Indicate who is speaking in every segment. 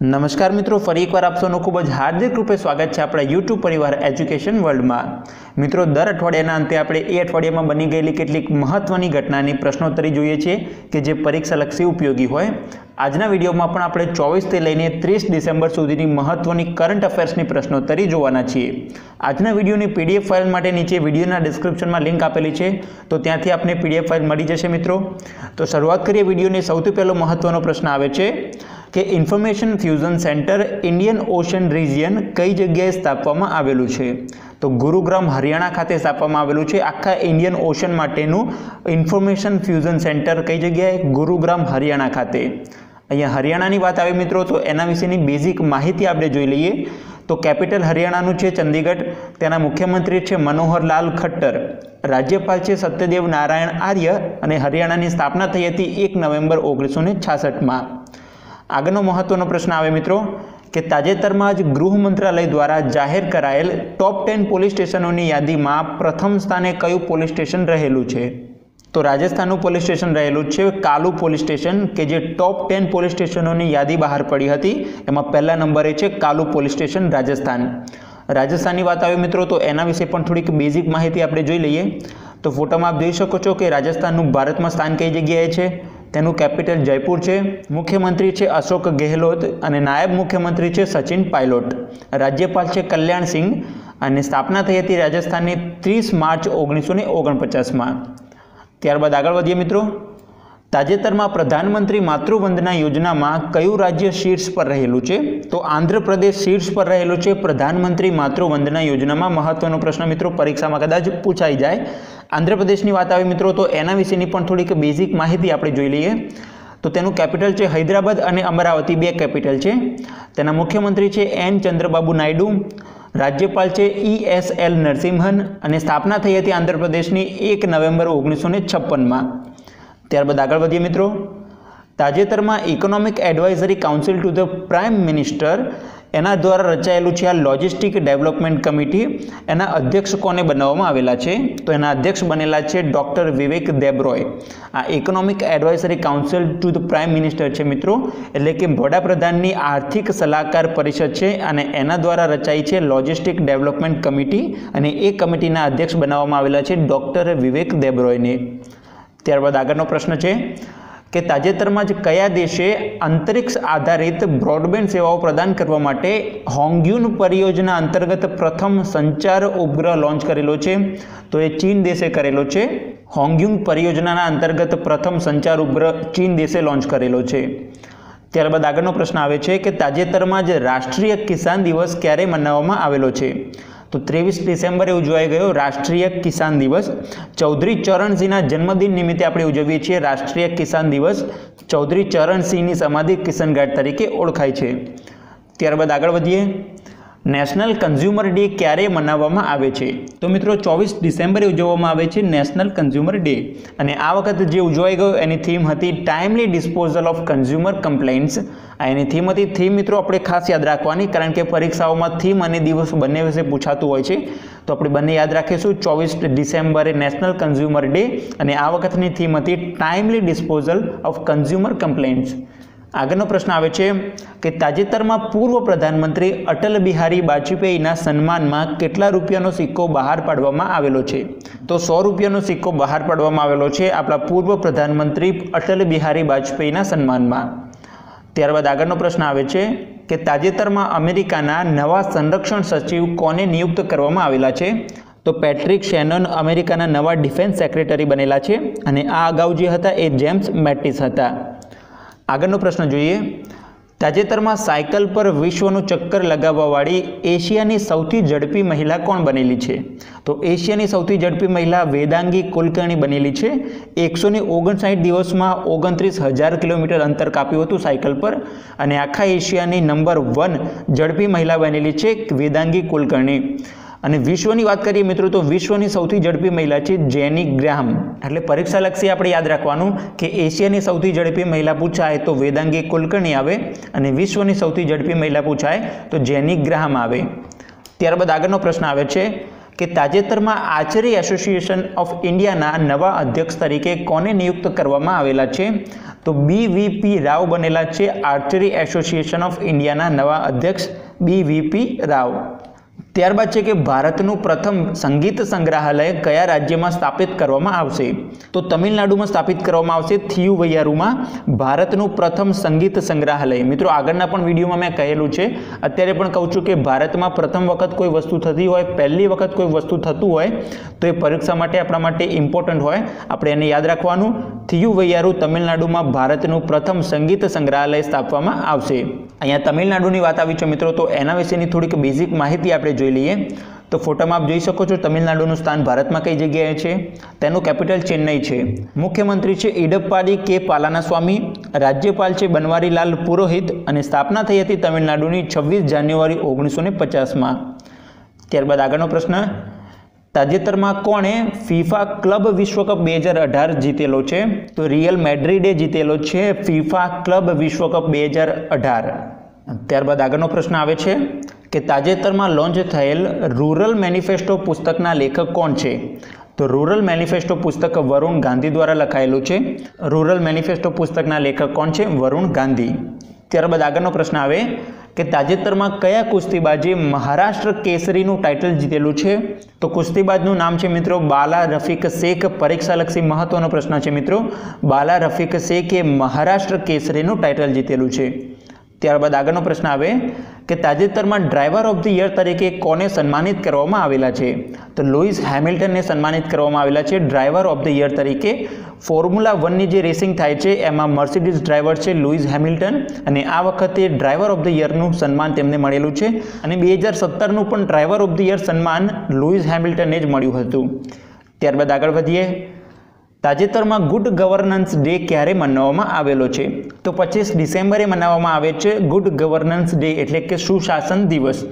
Speaker 1: નમસ્કાર મિત્રો, ફરી એકવાર આપ ખૂબ જ હાર્દિક રૂપે સ્વાગત છે આપણા યુટ્યુબ પરિવાર એજ્યુકેશન વર્લ્ડમાં મિત્રો, દર અઠવાડિયાના અંતે આપણે એ અઠવાડિયામાં બની ગયેલી કેટલીક મહત્ત્વની ઘટનાની પ્રશ્નોત્તરી જોઈએ છીએ કે જે પરીક્ષાલક્ષી ઉપયોગી હોય. આજના વિડીયોમાં પણ આપણે ચોવીસથી લઈને ત્રીસ ડિસેમ્બર સુધીની મહત્ત્વની કરંટ અફેર્સની પ્રશ્નોત્તરી જોવાના છીએ. આજના વિડીયોની પીડીએફ ફાઇલ માટે નીચે વિડીયોના ડિસ્ક્રિપ્શનમાં લિંક આપેલી છે, તો ત્યાંથી આપને પીડીએફ ફાઇલ મળી જશે મિત્રો. તો શરૂઆત કરીએ વિડીયોની સૌથી પહેલો મહત્ત્વનો પ્રશ્ન આવે છે કે information fusion centre Indian Ocean region કઈ જગ્યાએ સ્થાપવામાં આવેલું છે? તો ગુરુગ્રામ, હરિયાણા ખાતે સ્થાપવામાં આવેલું છે. આખા ઇન્ડિયન ઓશન માટેનું ઇન્ફોર્મેશન ફ્યુઝન સેન્ટર કઈ જગ્યાએ? ગુરુગ્રામ, હરિયાણા ખાતે. અહીંયા હરિયાણાની વાત આવે મિત્રો, તો એના વિશેની બેઝિક માહિતી આપણે જોઈ લઈએ. તો કેપિટલ હરિયાણાનું છે ચંદીગઢ, તેના મુખ્યમંત્રી છે મનોહરલાલ ખટ્ટર. રાજ્યપાલ છે સત્યદેવ નારાયણ આર્ય અને હરિયાણાની સ્થાપના થઈ હતી એક નવેમ્બર ઓગણીસો ને છાસઠમાં. આગળનો મહત્વનો પ્રશ્ન આવે મિત્રો, કે તાજેતરમાં જ ગૃહ મંત્રાલય દ્વારા જાહેર કરાયેલ ટોપ ટેન પોલીસ સ્ટેશનોની યાદીમાં પ્રથમ સ્થાને કયું પોલીસ સ્ટેશન રહેલું છે? તો રાજસ્થાનનું પોલીસ સ્ટેશન રહેલું છે કાલુ પોલીસ સ્ટેશન, કે જે ટોપ ટેન પોલીસ સ્ટેશનોની યાદી બહાર પડી હતી. એમાં પહેલા નંબરે છે કાલુ પોલીસ સ્ટેશન, રાજસ્થાન. રાજસ્થાનની વાત આવે મિત્રો, તો એના વિશે પણ થોડીક બેઝિક માહિતી આપણે જોઈ લઈએ. તો ફોટામાં આપ જોઈ શકો છો કે રાજસ્થાનનું ભારતમાં સ્થાન કઈ જગ્યાએ છે? તેનું કેપિટલ જયપુર છે, મુખ્યમંત્રી છે અશોક ગેહલોત અને નાયબ મુખ્યમંત્રી છે સચિન પાયલોટ. રાજ્યપાલ છે કલ્યાણ સિંહ અને સ્થાપના થઈ હતી રાજસ્થાનની ત્રીસ માર્ચ ઓગણીસો ને ઓગણપચાસમાં. ત્યારબાદ આગળ વધીએ મિત્રો. તાજેતરમાં પ્રધાનમંત્રી માતૃવંદના યોજનામાં કયું રાજ્ય શીર્ષ પર રહેલું છે? તો આંધ્રપ્રદેશ શીર્ષ પર રહેલું છે પ્રધાનમંત્રી માતૃવંદના યોજનામાં મહત્વનો પ્રશ્ન. મિત્રો, પરીક્ષામાં કદાચ પૂછાઈ જાય. આંધ્રપ્રદેશની વાત આવે મિત્રો, તો એના વિશેની પણ થોડીક બેઝિક માહિતી આપણે જોઈ લઈએ. તો તેનું કેપિટલ છે હૈદરાબાદ અને અમરાવતી બે કેપિટલ છે. તેના મુખ્યમંત્રી છે એન ચંદ્રબાબુ નાયડુ. રાજ્યપાલ છે ઈ એસ એલ નરસિંહન. અને સ્થાપના થઈ હતી આંધ્રપ્રદેશની એક નવેમ્બર ઓગણીસો ને છપ્પનમાં. ત્યારબાદ આગળ વધીએ મિત્રો. તાજેતરમાં economic advisory council to the prime minister એના દ્વારા રચાયેલું છે આ લોજિસ્ટિક ડેવલપમેન્ટ કમિટી એના અધ્યક્ષ કોને બનાવવામાં આવેલા છે? તો એના અધ્યક્ષ બનેલા છે ડૉક્ટર વિવેક દેબરોય આ economic advisory council to the prime minister છે મિત્રો. એટલે કે વડાપ્રધાનની આર્થિક સલાહકાર પરિષદ છે અને એના દ્વારા રચાઈ છે લોજિસ્ટિક ડેવલપમેન્ટ કમિટી અને એ કમિટીના અધ્યક્ષ બનાવવામાં આવેલા છે ડૉક્ટર વિવેક દેબ્રોયને ત્યારબાદ આગળનો પ્રશ્ન છે કે તાજેતરમાં જ કયા દેશે અંતરિક્ષ આધારિત બ્રોડબેન્ડ સેવાઓ પ્રદાન કરવા માટે હોંગ્યુન પરિયોજના અંતર્ગત પ્રથમ સંચાર ઉપગ્રહ લોન્ચ કરેલો છે? તો એ ચીન દેશે કરેલો છે. હોંગ્યુન પરિયોજનાના અંતર્ગત પ્રથમ સંચાર ઉપગ્રહ ચીન દેશે લોન્ચ કરેલો છે. ત્યારબાદ આગળનો પ્રશ્ન આવે છે કે તાજેતરમાં જ રાષ્ટ્રીય કિસાન દિવસ ક્યારે મનાવવામાં આવેલો છે? તો ત્રેવીસ ડિસેમ્બરે ઉજવાઈ ગયો રાષ્ટ્રીય કિસાન દિવસ. ચૌધરી ચરણસિંહના જન્મદિન નિમિત્તે આપણે ઉજવીએ છીએ રાષ્ટ્રીય કિસાન દિવસ. ચૌધરી ચરણસિંહની સમાધિ કિશનઘાટ તરીકે ઓળખાય છે. ત્યારબાદ આગળ વધીએ. નેશનલ કન્ઝ્યુમર ડે ક્યારે મનાવવામાં આવે છે? તો મિત્રો, ચોવીસ ડિસેમ્બરે ઉજવવામાં આવે છે નેશનલ કન્ઝ્યુમર ડે. અને આ વખત જે ઉજવાઈ ગયો, એની થીમ હતી timely disposal of consumer complaints આ એની થીમ હતી થીમ મિત્રો આપણે ખાસ યાદ રાખવાની, કારણ કે પરીક્ષાઓમાં થીમ અને દિવસ બંને વિશે પૂછાતું હોય છે. તો આપણે બંને યાદ રાખીશું, ચોવીસ ડિસેમ્બરે નેશનલ કન્ઝ્યુમર ડે અને આ વખતની થીમ હતી timely disposal of consumer complaints આગળનો પ્રશ્ન આવે છે કે તાજેતરમાં પૂર્વ પ્રધાનમંત્રી અટલ બિહારી વાજપેયીના સન્માનમાં કેટલા રૂપિયાનો સિક્કો બહાર પાડવામાં આવેલો છે? તો સો રૂપિયાનો સિક્કો બહાર પાડવામાં આવેલો છે આપણા પૂર્વ પ્રધાનમંત્રી અટલ બિહારી વાજપેયીના સન્માનમાં. ત્યારબાદ આગળનો પ્રશ્ન આવે છે કે તાજેતરમાં અમેરિકાના નવા સંરક્ષણ સચિવ કોને નિયુક્ત કરવામાં આવેલા છે? તો પેટ્રિક શેનન અમેરિકાના નવા ડિફેન્સ સેક્રેટરી બનેલા છે અને આ અગાઉ જે હતા એ જેમ્સ મેટિસ હતા. આગળનો પ્રશ્ન જોઈએ. તાજેતરમાં સાયકલ પર વિશ્વનું ચક્કર લગાવવાવાળી એશિયાની સૌથી ઝડપી મહિલા કોણ બનેલી છે? તો એશિયાની સૌથી ઝડપી મહિલા વેદાંગી કુલકર્ણી બનેલી છે. એકસો ને ઓગણસાઠ દિવસમાં ઓગણત્રીસ હજાર કિલોમીટર અંતર કાપ્યું હતું સાયકલ પર અને આખા એશિયાની નંબર વન ઝડપી મહિલા બનેલી છે વેદાંગી કુલકર્ણી. અને વિશ્વની વાત કરીએ મિત્રો, તો વિશ્વની સૌથી ઝડપી મહિલા છે જેની ગ્રાહમ. એટલે પરીક્ષાલક્ષી આપણે યાદ રાખવાનું કે એશિયાની સૌથી ઝડપી મહિલા પૂછાય તો વેદાંગી કુલકર્ણી આવે અને વિશ્વની સૌથી ઝડપી મહિલા પૂછાય તો જેની ગ્રાહમ આવે. ત્યારબાદ આગળનો પ્રશ્ન આવે છે કે તાજેતરમાં આર્ચરી એસોસિએશન ઓફ ઇન્ડિયાના નવા અધ્યક્ષ તરીકે કોને નિયુક્ત કરવામાં આવેલા છે? તો બીવીપી રાવ બનેલા છે આર્ચરી એસોસિએશન ઓફ ઇન્ડિયાના નવા અધ્યક્ષ બીવીપી રાવ. ત્યારબાદ છે કે ભારતનું પ્રથમ સંગીત સંગ્રહાલય કયા રાજ્યમાં સ્થાપિત કરવામાં આવશે? તો તમિલનાડુમાં સ્થાપિત કરવામાં આવશે, થિયુવૈયારુમાં ભારતનું પ્રથમ સંગીત સંગ્રહાલય. મિત્રો, આગળના પણ વિડીયોમાં મેં કહેલું છે. અત્યારે પણ કહું છું કે ભારતમાં પ્રથમ વખત કોઈ વસ્તુ થતી હોય, પહેલી વખત કોઈ વસ્તુ થતું હોય, તો એ પરીક્ષા માટે આપણા માટે ઇમ્પોર્ટન્ટ હોય. આપણે એને યાદ રાખવાનું. થિયુવૈયારુ તમિલનાડુમાં ભારતનું પ્રથમ સંગીત સંગ્રહાલય સ્થાપવામાં આવશે. અહીંયા તમિલનાડુની વાત આવી છે મિત્રો, તો એના વિશેની થોડીક બેઝિક માહિતી આપણે જોઈ લઈએ. તો ફોટામાં આપ જોઈ શકો છો તમિલનાડુનું સ્થાન ભારતમાં કઈ જગ્યાએ છે? તેનું કેપિટલ ચેન્નઈ છે. મુખ્યમંત્રી છે ઇડપ્પાડી કે પાલાનાસ્વામી, રાજ્યપાલ છે બનવારીલાલ પુરોહિત અને સ્થાપના થઈ હતી તમિલનાડુની છવ્વીસ જાન્યુઆરી ઓગણીસો ને પચાસમાં. ત્યારબાદ આગળનો પ્રશ્ન, તાજેતરમાં કોણે ફીફા ક્લબ વિશ્વકપ બે હજાર અઢાર જીતેલો છે? તો રિયલ મેડ્રિડે જીતેલો છે ફીફા ક્લબ વિશ્વકપ બે હજાર અઢાર. ત્યારબાદ આગળનો પ્રશ્ન આવે છે કે તાજેતરમાં લોન્ચ થયેલ રૂરલ મેનિફેસ્ટો પુસ્તકના લેખક કોણ છે? તો રૂરલ મેનિફેસ્ટો પુસ્તક વરુણ ગાંધી દ્વારા લખાયેલું છે. રૂરલ મેનિફેસ્ટો પુસ્તકના લેખક કોણ છે? વરુણ ગાંધી. ત્યારબાદ આગળનો પ્રશ્ન આવે કે તાજેતરમાં કયા કુસ્તીબાજે મહારાષ્ટ્ર કેસરીનું ટાઇટલ જીતેલું છે? તો કુસ્તીબાજનું નામ છે મિત્રો બાલા રફીક શેખ. પરીક્ષાલક્ષી મહત્વનો પ્રશ્ન છે મિત્રો. બાલા રફીક શેખે મહારાષ્ટ્ર કેસરીનું ટાઇટલ જીતેલું છે. ત્યારબાદ આગળનો પ્રશ્ન આવે કે તાજેતરમાં ડ્રાઈવર ઓફ ધ યર તરીકે કોને સન્માનિત કરવામાં આવેલા છે? તો લુઈસ હેમિલ્ટનને સન્માનિત કરવામાં આવેલા છે ડ્રાઈવર ઓફ ધ યર તરીકે. ફોર્મ્યુલા વનની જે રેસિંગ થાય છે, એમાં મર્સિડીઝ ડ્રાઈવર છે લુઈસ હેમિલ્ટન અને આ વખતે ડ્રાઈવર ઓફ ધ યરનું સન્માન તેમને મળેલું છે અને બે હજાર સત્તરનું પણ ડ્રાઈવર ઓફ ધ યર સન્માન લુઈસ હેમિલ્ટનને જ મળ્યું હતું. ત્યારબાદ આગળ વધીએ. તાજેતરમાં ગુડ ગવર્નન્સ ડે ક્યારે મનાવવામાં આવેલો છે? તો પચીસ ડિસેમ્બરે મનાવવામાં આવે છે ગુડ ગવર્નન્સ ડે એટલે કે સુશાસન દિવસ.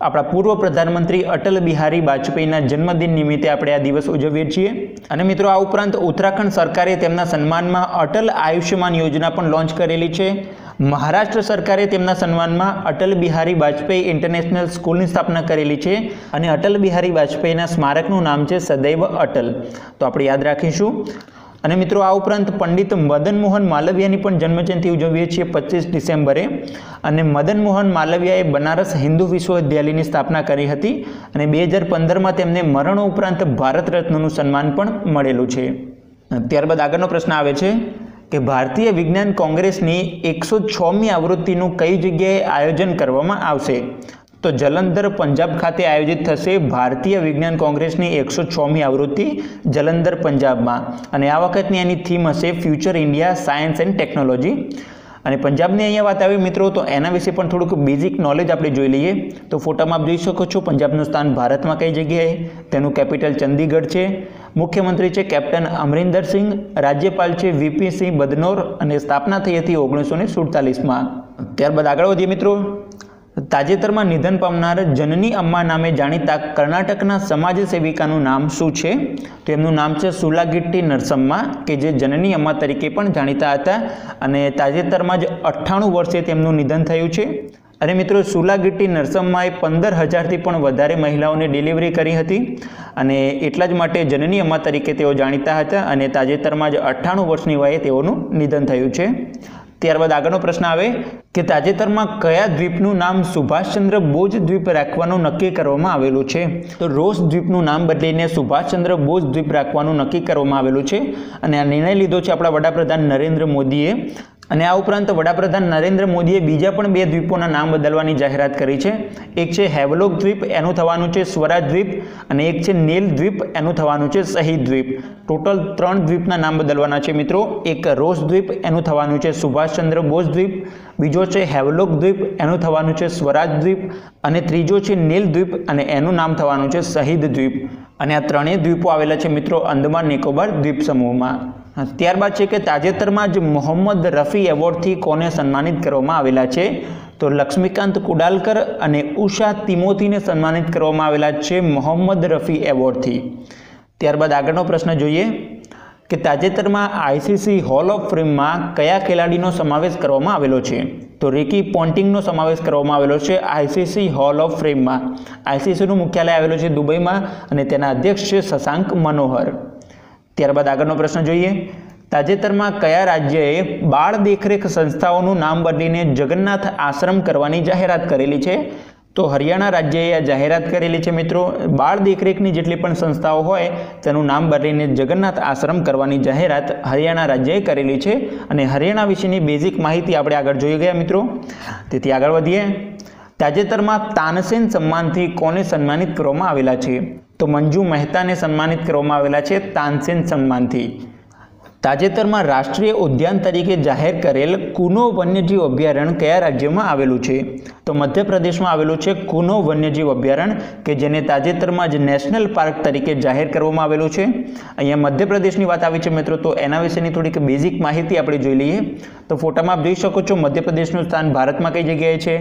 Speaker 1: આપણા પૂર્વ પ્રધાનમંત્રી અટલ બિહારી વાજપેયીના જન્મદિન નિમિત્તે આપણે આ દિવસ ઉજવીએ છીએ. અને મિત્રો, આ ઉપરાંત ઉત્તરાખંડ સરકારે તેમના સન્માનમાં અટલ આયુષ્યમાન યોજના પણ લોન્ચ કરેલી છે. મહારાષ્ટ્ર સરકારે તેમના સન્માનમાં અટલ બિહારી વાજપેયી ઇન્ટરનેશનલ સ્કૂલની સ્થાપના કરેલી છે અને અટલ બિહારી વાજપેયીના સ્મારકનું નામ છે સદૈવ અટલ. તો આપણે યાદ રાખીશું. અને મિત્રો, આ ઉપરાંત પંડિત મદન મોહન માલવિયાની પણ જન્મજયંતિ ઉજવીએ છીએ પચીસ ડિસેમ્બરે. અને મદન મોહન માલવિયાએ બનારસ હિન્દુ વિશ્વવિદ્યાલયની સ્થાપના કરી હતી અને બે હજાર પંદરમાં તેમને મરણ ઉપરાંત ભારત રત્નનું સન્માન પણ મળેલું છે. ત્યારબાદ આગળનો પ્રશ્ન આવે છે. કે ભારતીય વિજ્ઞાન કોંગ્રેસની એકસો છમી આવૃત્તિનું કઈ જગ્યાએ આયોજન કરવામાં આવશે? તો જલંધર પંજાબ ખાતે આયોજિત થશે ભારતીય વિજ્ઞાન કોંગ્રેસની એકસો છમી આવૃત્તિ જલંધર પંજાબમાં. અને આ વખતની એની થીમ હશે future India science and technology અને પંજાબની અહીંયા વાત આવી મિત્રો, તો એના વિશે પણ થોડુંક બેઝિક નોલેજ આપણે જોઈ લઈએ. તો ફોટામાં આપ જોઈ શકો છો, પંજાબનું સ્થાન ભારતમાં કઈ જગ્યાએ? તેનું કેપિટલ ચંદીગઢ છે. મુખ્યમંત્રી છે કેપ્ટન અમરિન્દર સિંહ રાજ્યપાલ છે વીપી સિંહ બદનોર અને સ્થાપના થઈ હતી ઓગણીસો ને સુડતાલીસમાં. ત્યારબાદ આગળ વધીએ મિત્રો. તાજેતરમાં નિધન પામનાર જનની અમ્મા નામે જાણીતા કર્ણાટકના સમાજ સેવિકાનું નામ શું છે? તો એમનું નામ છે સુલાગિટ્ટી નરસમ્મા, કે જે જનની અમ્મા તરીકે પણ જાણીતા હતા અને તાજેતરમાં જ અઠ્ઠાણું વર્ષે તેમનું નિધન થયું છે. અને મિત્રો, સુલાગિટ્ટી નરસમ્માએ પંદર હજારથી પણ વધારે મહિલાઓને ડિલિવરી કરી હતી અને એટલા જ માટે જનની અમ્મા તરીકે તેઓ જાણીતા હતા અને તાજેતરમાં જ અઠ્ઠાણું વર્ષની વયે તેઓનું નિધન થયું છે. ત્યારબાદ આગળનો પ્રશ્ન આવે કે તાજેતરમાં કયા દ્વીપનું નામ સુભાષચંદ્ર બોઝ દ્વીપ રાખવાનું નક્કી કરવામાં આવેલું છે? તો રોઝ દ્વીપનું નામ બદલીને સુભાષચંદ્ર બોઝ દ્વીપ રાખવાનું નક્કી કરવામાં આવેલું છે. અને આ નિર્ણય લીધો છે આપણા વડાપ્રધાન નરેન્દ્ર મોદીએ. અને આ ઉપરાંત વડાપ્રધાન નરેન્દ્ર મોદીએ બીજા પણ બે દ્વીપોના નામ બદલવાની જાહેરાત કરી છે. એક છે હેવલોક દ્વીપ, એનું થવાનું છે સ્વરાજ દ્વીપ અને એક છે નીલ દ્વીપ, એનું થવાનું છે શહીદ દ્વીપ. ટોટલ ત્રણ દ્વીપના નામ બદલવાના છે મિત્રો. એક રોઝ દ્વીપ, એનું થવાનું છે સુભાષચંદ્ર બોઝ દ્વીપ. બીજો છે હેવલોક દ્વીપ, એનું થવાનું છે સ્વરાજ દ્વીપ. અને ત્રીજો છે નીલ દ્વીપ અને એનું નામ થવાનું છે શહીદ દ્વીપ. અને આ ત્રણેય દ્વીપો આવેલા છે મિત્રો અંદમાન નિકોબાર દ્વીપ સમૂહમાં ત્યારબાદ છે કે તાજેતરમાં જ મોહમ્મદ રફી એવોર્ડથી કોને સન્માનિત કરવામાં આવેલા છે? તો લક્ષ્મીકાંત કુડાલકર અને ઉષા તિમોતીને સન્માનિત કરવામાં આવેલા છે મોહમ્મદ રફી એવોર્ડથી. ત્યારબાદ આગળનો પ્રશ્ન જોઈએ કે તાજેતરમાં આઈસીસી હોલ ઓફ ફેમમાં કયા ખેલાડીનો સમાવેશ કરવામાં આવેલો છે? તો રિકી પોન્ટિંગનો સમાવેશ કરવામાં આવેલો છે આઈસીસી હોલ ઓફ ફેમમાં આઈસીસીનું મુખ્યાલય આવેલું છે દુબઈમાં અને તેના અધ્યક્ષ છે શશાંક મનોહર. ત્યારબાદ આગળનો પ્રશ્ન જોઈએ. તાજેતરમાં કયા રાજ્યએ બાળ દેખરેખ સંસ્થાઓનું નામ બદલીને જગન્નાથ આશ્રમ કરવાની જાહેરાત કરેલી છે? તો હરિયાણા રાજ્યએ આ જાહેરાત કરેલી છે મિત્રો. બાળ દેખરેખની જેટલી પણ સંસ્થાઓ હોય, તેનું નામ બદલીને જગન્નાથ આશ્રમ કરવાની જાહેરાત હરિયાણા રાજ્યએ કરેલી છે. અને હરિયાણા વિશેની બેઝિક માહિતી આપણે આગળ જોઈ ગયા મિત્રો. તેથી આગળ વધીએ. તાજેતરમાં તાનસેન સન્માનથી કોને સન્માનિત કરવામાં આવેલા છે? તો મંજુ મહેતાને સન્માનિત કરવામાં આવેલા છે તાનસેન સન્માનથી. તાજેતરમાં રાષ્ટ્રીય ઉદ્યાન તરીકે જાહેર કરેલ કુનો વન્યજીવ અભયારણ્ય કયા રાજ્યમાં આવેલું છે? તો મધ્યપ્રદેશમાં આવેલું છે કુનો વન્યજીવ અભયારણ્ય કે જેને તાજેતરમાં જ નેશનલ પાર્ક તરીકે જાહેર કરવામાં આવેલું છે. અહીંયા મધ્યપ્રદેશની વાત આવી છે મિત્રો, તો એના વિશેની થોડીક બેઝિક માહિતી આપણે જોઈ લઈએ. તો ફોટામાં આપ જોઈ શકો છો, મધ્યપ્રદેશનું સ્થાન ભારતમાં કઈ જગ્યાએ છે?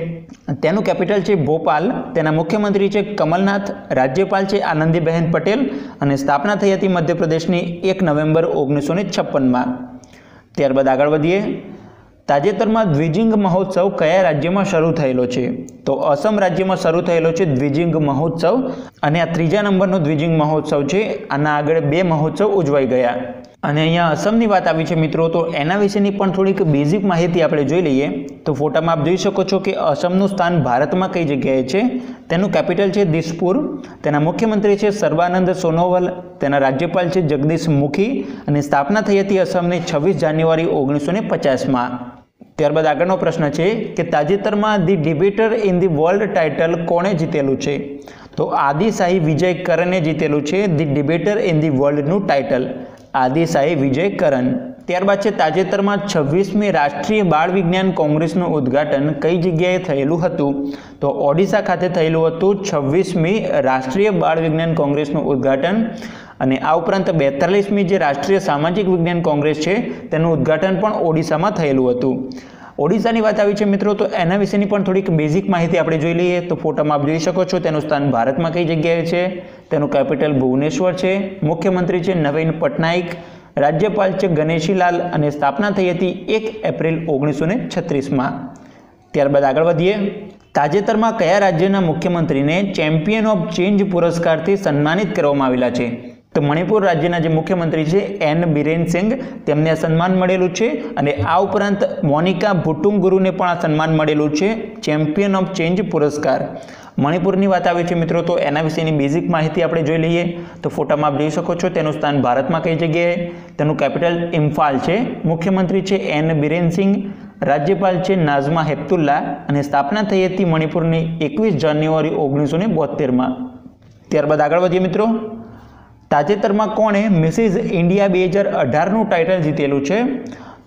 Speaker 1: તેનું કેપિટલ છે ભોપાલ, તેના મુખ્યમંત્રી છે કમલનાથ, રાજ્યપાલ છે આનંદીબહેન પટેલ અને સ્થાપના થઈ હતી મધ્યપ્રદેશની એક નવેમ્બર ઓગણીસો ને છપ્પનમાં. ત્યારબાદ આગળ વધીએ. તાજેતરમાં દ્વિજિંગ મહોત્સવ કયા રાજ્યમાં શરૂ થયેલો છે? તો અસમ રાજ્યમાં શરૂ થયેલો છે દ્વિજિંગ મહોત્સવ અને આ ત્રીજા નંબરનો દ્વિજિંગ મહોત્સવ છે. આના આગળ બે મહોત્સવ ઉજવાઈ ગયા. અને અહીંયા અસમની વાત આવી છે મિત્રો, તો એના વિશેની પણ થોડીક બેઝિક માહિતી આપણે જોઈ લઈએ. તો ફોટામાં આપ જોઈ શકો છો કે અસમનું સ્થાન ભારતમાં કઈ જગ્યાએ છે? તેનું કેપિટલ છે દિસપુર. તેના મુખ્યમંત્રી છે સર્વાનંદ સોનોવાલ. તેના રાજ્યપાલ છે જગદીશ મુખી. અને સ્થાપના થઈ હતી અસમની છવ્વીસ જાન્યુઆરી ઓગણીસો ને પચાસમાં. ત્યારબાદ આગળનો પ્રશ્ન છે કે તાજેતરમાં the debater in the world title કોણે જીતેલું છે? તો આદિશાહી વિજય કરણે જીતેલું છે ધી ડિબેટર ઇન ધી વર્લ્ડનું ટાઇટલ. આદિશાહી વિજય કરન. ત્યારબાદ છે તાજેતરમાં છવ્વીસમી રાષ્ટ્રીય બાળ વિજ્ઞાન કોંગ્રેસનું ઉદ્ઘાટન કઈ જગ્યાએ થયેલું હતું? તો ઓડિશા ખાતે થયેલું હતું છવ્વીસમી રાષ્ટ્રીય બાળ વિજ્ઞાન કોંગ્રેસનું ઉદ્ઘાટન. અને આ ઉપરાંત બેતાલીસમી જે રાષ્ટ્રીય સામાજિક વિજ્ઞાન કોંગ્રેસ છે, તેનું ઉદ્ઘાટન પણ ઓડિશામાં થયેલું હતું. ઓડિશાની વાત આવી છે મિત્રો, તો એના વિશેની પણ થોડીક બેઝિક માહિતી આપણે જોઈ લઈએ. તો ફોટામાં આપ જોઈ શકો છો, તેનું સ્થાન ભારતમાં કઈ જગ્યાએ છે? તેનું કેપિટલ ભુવનેશ્વર છે. મુખ્યમંત્રી છે નવીન પટનાયક. રાજ્યપાલ છે ગણેશીલાલ અને સ્થાપના થઈ હતી એક એપ્રિલ ઓગણીસો ને છત્રીસમાં. ત્યારબાદ આગળ વધીએ. તાજેતરમાં કયા રાજ્યના મુખ્યમંત્રીને ચેમ્પિયન ઓફ ચેન્જ પુરસ્કારથી સન્માનિત કરવામાં આવેલા છે? તો મણિપુર રાજ્યના જે મુખ્યમંત્રી છે, એન બિરેન સિંઘ, તેમને આ સન્માન મળેલું છે અને આ ઉપરાંત મોનિકા ભુટુંગુરુને પણ આ સન્માન મળેલું છે, ચેમ્પિયન ઓફ ચેન્જ પુરસ્કાર. મણિપુરની વાત આવે છે મિત્રો, તો એના વિશેની બેઝિક માહિતી આપણે જોઈ લઈએ. તો ફોટામાં આપ જોઈ શકો છો, તેનું સ્થાન ભારતમાં કઈ જગ્યાએ? તેનું કેપિટલ ઇમ્ફાલ છે. મુખ્યમંત્રી છે એન બિરેન સિંઘ, રાજ્યપાલ છે નાઝમા હેપ્તુલ્લા અને સ્થાપના થઈ હતી મણિપુરની એકવીસ જાન્યુઆરી ઓગણીસો ને ત્યારબાદ આગળ વધીએ મિત્રો. તાજેતરમાં કોણે મિસિઝ ઇન્ડિયા બે હજાર અઢારનું ટાઇટલ જીતેલું છે?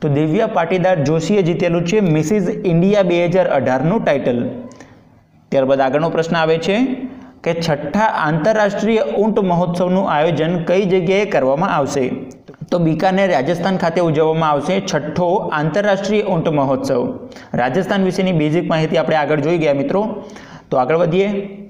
Speaker 1: તો દિવ્યા પાટીદાર જોશીએ જીતેલું છે મિસિઝ ઇન્ડિયા બે હજાર અઢારનું ટાઇટલ. ત્યારબાદ આગળનો પ્રશ્ન આવે છે કે છઠ્ઠા આંતરરાષ્ટ્રીય ઊંટ મહોત્સવનું આયોજન કઈ જગ્યાએ કરવામાં આવશે? તો બીકાનેર, રાજસ્થાન ખાતે ઉજવવામાં આવશે છઠ્ઠો આંતરરાષ્ટ્રીય ઊંટ મહોત્સવ. રાજસ્થાન વિશેની બેઝિક માહિતી આપણે આગળ જોઈ ગયા મિત્રો. તો આગળ વધીએ.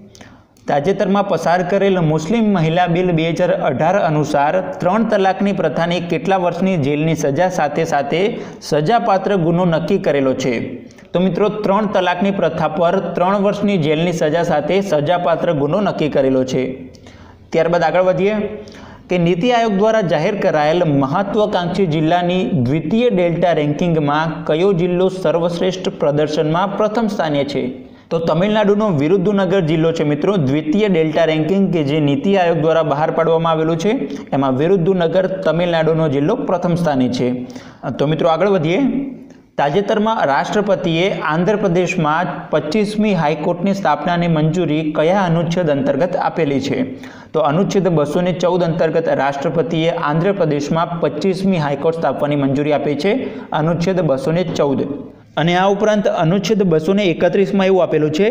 Speaker 1: તાજેતરમાં પસાર કરેલ મુસ્લિમ મહિલા બિલ બે હજાર અઢાર અનુસાર ત્રણ તલાકની પ્રથાની કેટલા વર્ષની જેલની સજા સાથે સાથે સજાપાત્ર ગુનો નક્કી કરેલો છે? તો મિત્રો, ત્રણ તલાકની પ્રથા પર ત્રણ વર્ષની જેલની સજા સાથે સજાપાત્ર ગુનો નક્કી કરેલો છે. ત્યારબાદ આગળ વધીએ. કે નીતિ આયોગ દ્વારા જાહેર કરાયેલ મહત્વાકાંક્ષી જિલ્લાની દ્વિતીય ડેલ્ટા રેન્કિંગમાં કયો જિલ્લો સર્વશ્રેષ્ઠ પ્રદર્શનમાં પ્રથમ સ્થાને છે? તો તમિલનાડુનો વિરુદ્ધનગર જિલ્લો છે મિત્રો. દ્વિતીય ડેલ્ટા રેન્કિંગ કે જે નીતિ આયોગ દ્વારા બહાર પાડવામાં આવેલું છે, એમાં વિરુદ્ધનગર તમિલનાડુનો જિલ્લો પ્રથમ સ્થાને છે. તો મિત્રો આગળ વધીએ. તાજેતરમાં રાષ્ટ્રપતિએ આંધ્રપ્રદેશમાં પચીસમી હાઈકોર્ટની સ્થાપનાની મંજૂરી કયા અનુચ્છેદ અંતર્ગત આપેલી છે? તો અનુચ્છેદ બસો ને ચૌદ અંતર્ગત રાષ્ટ્રપતિએ આંધ્રપ્રદેશમાં પચીસમી હાઈકોર્ટ સ્થાપવાની મંજૂરી આપી છે. અનુચ્છેદ બસો ચૌદ. અને આ ઉપરાંત અનુચ્છેદ બસો ને એકત્રીસમાં એવું આપેલું છે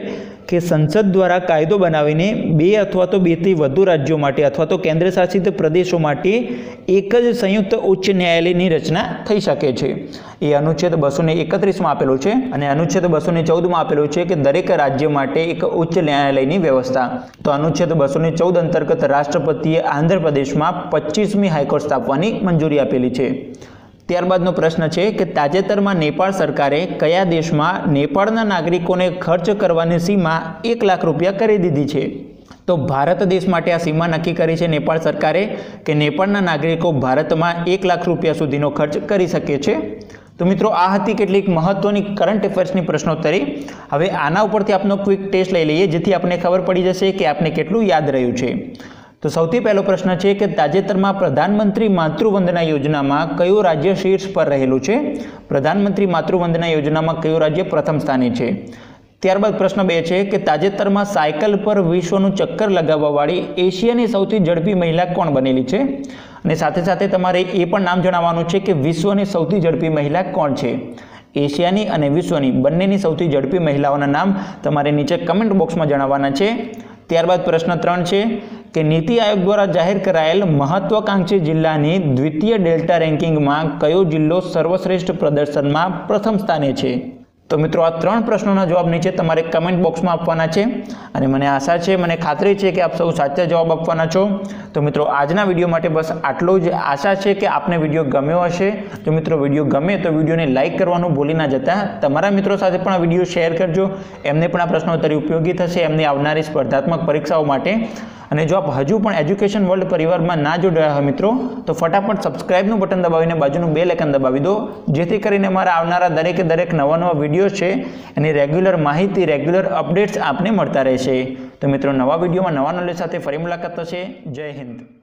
Speaker 1: કે સંસદ દ્વારા કાયદો બનાવીને બે અથવા તો બેથી વધુ રાજ્યો માટે અથવા તો કેન્દ્રશાસિત પ્રદેશો માટે એક જ સંયુક્ત ઉચ્ચ ન્યાયાલયની રચના થઈ શકે છે. એ અનુચ્છેદ બસો ને એકત્રીસમાં આપેલું છે અને અનુચ્છેદ બસો ને ચૌદમાં આપેલું છે કે દરેક રાજ્ય માટે એક ઉચ્ચ ન્યાયાલયની વ્યવસ્થા. તો અનુચ્છેદ બસો ને ચૌદ અંતર્ગત રાષ્ટ્રપતિએ આંધ્રપ્રદેશમાં પચીસમી હાઈકોર્ટ સ્થાપવાની મંજૂરી આપેલી છે. ત્યારબાદનો પ્રશ્ન છે કે તાજેતરમાં નેપાળ સરકારે કયા દેશમાં નેપાળના નાગરિકોને ખર્ચ કરવાની સીમા એક લાખ રૂપિયા કરી દીધી છે? તો ભારત દેશ માટે આ સીમા નક્કી કરી છે નેપાળ સરકારે કે નેપાળના નાગરિકો ભારતમાં એક લાખ રૂપિયા સુધીનો ખર્ચ કરી શકે છે? તો મિત્રો, આ હતી કેટલીક મહત્વની કરંટ અફેર્સની પ્રશ્નોત્તરી. હવે આના ઉપરથી આપનો ક્વિક ટેસ્ટ લઈ લઈએ, જેથી આપને ખબર પડી જશે કે આપને કેટલું યાદ રહ્યું છે. તો સૌથી પહેલો પ્રશ્ન છે કે તાજેતરમાં પ્રધાનમંત્રી માતૃવંદના યોજનામાં કયું રાજ્ય શીર્ષ પર રહેલું છે? પ્રધાનમંત્રી માતૃવંદના યોજનામાં કયું રાજ્ય પ્રથમ સ્થાને છે? ત્યારબાદ પ્રશ્ન બે છે કે તાજેતરમાં સાયકલ પર વિશ્વનું ચક્કર લગાવવાવાળી એશિયાની સૌથી ઝડપી મહિલા કોણ બનેલી છે? અને સાથે સાથે તમારે એ પણ નામ જણાવવાનું છે કે વિશ્વની સૌથી ઝડપી મહિલા કોણ છે? એશિયાની અને વિશ્વની બંનેની સૌથી ઝડપી મહિલાઓના નામ તમારે નીચે કમેન્ટ બોક્સમાં જણાવવાના છે. ત્યારબાદ પ્રશ્ન ત્રણ છે કે નીતિ આયોગ દ્વારા જાહેર કરાયેલ મહત્વાકાંક્ષી જિલ્લાની દ્વિતીય ડેલ્ટા રેન્કિંગમાં કયો જિલ્લો સર્વશ્રેષ્ઠ પ્રદર્શનમાં પ્રથમ સ્થાને છે? તો મિત્રો, આ ત્રણ પ્રશ્નોના જવાબ નીચે તમારે કમેન્ટ બોક્સમાં આપવાના છે. અને મને આશા છે, મને ખાતરી છે કે આપ સૌ સાચા જવાબ આપવાના છો. તો મિત્રો, આજના વીડિયો માટે બસ આટલો જ આશા છે કે આપને વીડિયો ગમ્યો હશે. જો મિત્રો, વીડિયો ગમે તો વિડીયોને લાઇક કરવાનું ભૂલી ના જતા. તમારા મિત્રો સાથે પણ આ વીડિયો શેર કરજો. એમને પણ આ પ્રશ્નો પ્રશ્નોત્તરી ઉપયોગી થશે. એમની આવનારી સ્પર્ધાત્મક પરીક્ષાઓ માટે. અને જો આપ હજુ પણ એજ્યુકેશન વર્લ્ડ પરિવારમાં ના જોડાયા હોય મિત્રો, તો ફટાફટ સબસ્ક્રાઇબનું બટન દબાવીને બાજુનું બે લેકન દબાવી દો. જેથી કરીને મારા આવનારા દરેકે દરેક નવા નવા વીડિયો છે, એની રેગ્યુલર માહિતી, રેગ્યુલર અપડેટ્સ આપને મળતા રહેશે. તો મિત્રો, નવા વિડીયોમાં નવા નોલેજ સાથે ફરી મુલાકાત થશે. જય હિન્દ.